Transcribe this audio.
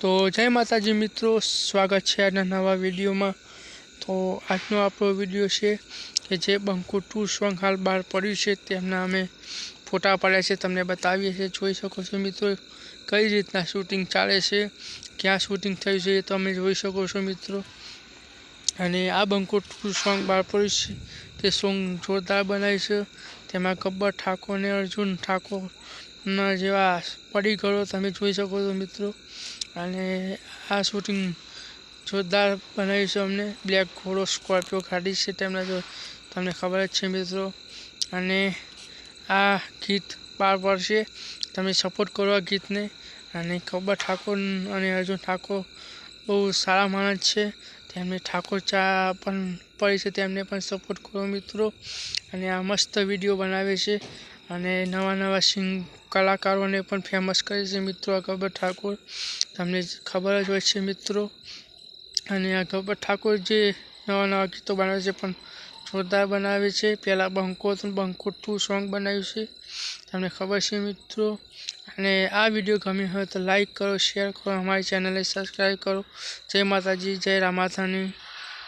તો જય માતાજી મિત્રો, સ્વાગત છે આજના નવા વિડીયોમાં. તો આજનો આપણો વીડિયો છે કે જે બંકુ ટુ સોંગ હાલ બહાર પડ્યું છે, તેમના અમે ફોટા પાડ્યા છે, તમને બતાવીએ છીએ. જોઈ શકો છો મિત્રો, કઈ રીતના શૂટિંગ ચાલે છે, ક્યાં શૂટિંગ થયું છે એ તમે જોઈ શકો છો મિત્રો. અને આ બંકુ ટુ સોંગ બહાર પડ્યું છે, તે સોંગ જોરદાર બનાવ્યું છે. તેમાં ગબ્બર ઠાકોર અને અર્જુન ઠાકોરના જેવા પડીકળો તમે જોઈ શકો છો મિત્રો. અને આ શૂટિંગ જોરદાર બનાવ્યું છે અમને. બ્લેક ઘોડો સ્કોર્પિયો કાઢી છે તેમના જો તમને ખબર જ છે મિત્રો. અને આ ગીત પાર પડશે તમે સપોર્ટ કરો આ ગીતને. અને ગબ્બર ઠાકોર અને અર્જુન ઠાકોર બહુ સારા માણસ છે. તેમને ઠાકોર ચા પણ પડી છે, તેમને પણ સપોર્ટ કરો મિત્રો. અને આ મસ્ત વીડિયો બનાવે છે. અને નવા નવા સિંગ કલાકારોને પણ ફેમસ કરે છે મિત્રો આ ઠાકોર. તમને ખબર જ હોય છે મિત્રો. અને આ ગબ્બર ઠાકોર જે નવા નવા ગીતો બનાવે છે પણ જોરદાર બનાવે છે. પહેલાં બંકો બંકો ટુ સોંગ બનાવ્યું છે. તમને ખબર છે મિત્રો. અને આ વીડિયો ગમ્યો હોય તો લાઈક કરો, શેર કરો, અમારી ચેનલને સબસ્ક્રાઈબ કરો. જય માતાજી, જય રામાથાની